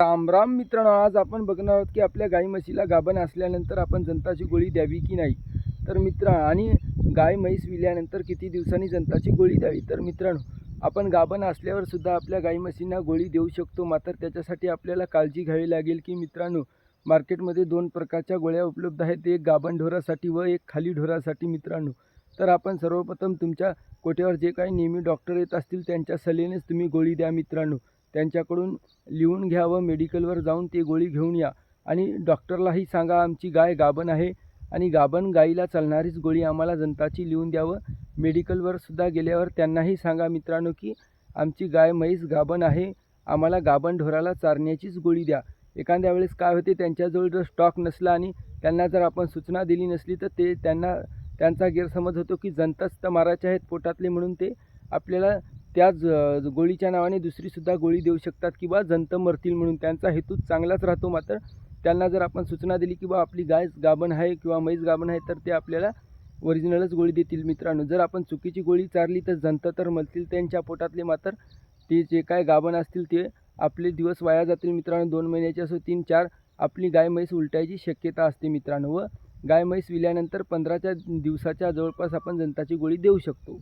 राम राम मित्रांनो आज आपण बघणार आहोत की आपल्या गाई म्हशीला गाभण असल्यानंतर आपण जंताची गोळी द्यावी की नाही? तर मित्र आणि गाय म्हैस विल्यानंतर किती दिवसांनी जंताची गोळी द्यावी? तर मित्रांनो आपण गाभण असल्यावर सुद्धा आपल्या गाई म्हशींना गोळी देऊ शकतो. मात्र त्याच्यासाठी आपल्याला काळजी घ्यावी लागेल की मित्रांनो मार्केटमध्ये दोन प्रकारच्या गोळ्या उपलब्ध आहेत. एक गाभण ढोरासाठी व एक खाली ढोरासाठी मित्रांनो. तर आपण सर्वप्रथम तुमच्या कोट्यावर जे काही नेहमी डॉक्टर येत असतील त्यांच्या सल्ल्यानेच तुम्ही गोळी द्या मित्रांनो. त्यांच्याकडून लिहून घ्या व मेडिकलवर जाऊन ते गोळी घेऊन या. आणि डॉक्टरलाही सांगा आमची गाय गाभण आहे आणि गाभण गाईला चालणारीच गोळी आम्हाला जनताची लिहून द्यावं. मेडिकलवर सुद्धा गेल्यावर त्यांनाही सांगा मित्रांनो की आमची गाय म्हैस गाभण आहे आम्हाला गाभण ढोराला चारण्याचीच गोळी द्या. एखाद्या वेळेस काय होते त्यांच्याजवळ जर स्टॉक नसला आणि त्यांना जर आपण सूचना दिली नसली तर ते त्यांना त्यांचा गैरसमज होतो की जनताच तर मारायचे आहेत पोटातले म्हणून ते आपल्याला त्याच गोळीच्या नावाने दुसरीसुद्धा गोळी देऊ शकतात किंवा जंत मरतील म्हणून त्यांचा हेतू चांगलाच राहतो मात्र त्यांना जर आपण सूचना दिली की बा आपली गाय गाभण आहे किंवा म्हैस गाभण आहे तर ते आपल्याला ओरिजिनलच गोळी देतील मित्रांनो. जर आपण चुकीची गोळी चारली तर जंत तर मरतील त्यांच्या पोटातले मात्र ते जे काय गाभण असतील ते आपले दिवस वाया जातील मित्रांनो. दोन महिन्याचे असो तीन चार आपली गाय म्हैस उलटायची शक्यता असते मित्रांनो व गाय म्हैस विल्यानंतर पंधराच्या दिवसाच्या जवळपास आपण जंताची गोळी देऊ शकतो.